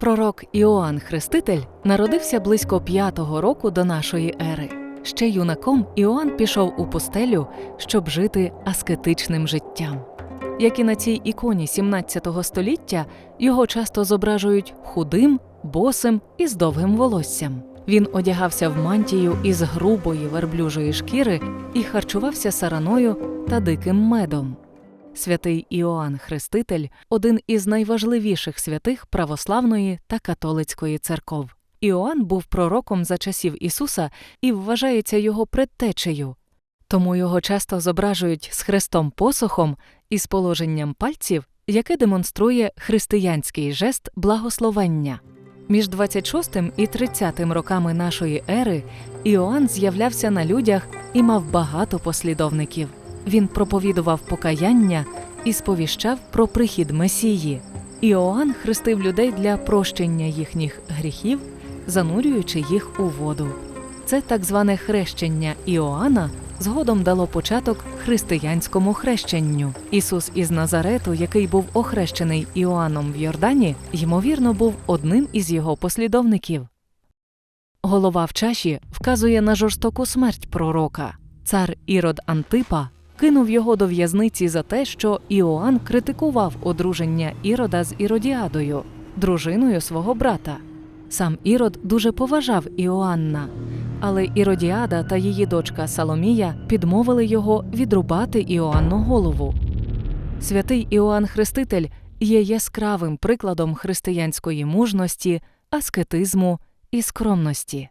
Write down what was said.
Пророк Іоанн Хреститель народився близько п'ятого року до нашої ери. Ще юнаком Іоанн пішов у пустелю, щоб жити аскетичним життям. Як і на цій іконі 17 століття, його часто зображують худим, босим і з довгим волоссям. Він одягався в мантію із грубої верблюжої шкіри і харчувався сараною та диким медом. Святий Іоанн Хреститель один із найважливіших святих православної та католицької церков. Іоанн був пророком за часів Ісуса і вважається його предтечею. Тому його часто зображують з хрестом посохом і з положенням пальців, яке демонструє християнський жест благословення. Між 26 і 30 роками нашої ери Іоанн з'являвся на людях і мав багато послідовників. Він проповідував покаяння і сповіщав про прихід Месії. Іоанн хрестив людей для прощення їхніх гріхів, занурюючи їх у воду. Це так зване хрещення Іоанна згодом дало початок християнському хрещенню. Ісус із Назарету, який був охрещений Іоанном в Йордані, ймовірно, був одним із його послідовників. Голова в чаші вказує на жорстоку смерть пророка. Цар Ірод Антипа кинув його до в'язниці за те, що Іоанн критикував одруження Ірода з Іродіадою, дружиною свого брата. Сам Ірод дуже поважав Іоанна, але Іродіада та її дочка Саломія підмовили його відрубати Іоанну голову. Святий Іоанн Хреститель є яскравим прикладом християнської мужності, аскетизму і скромності.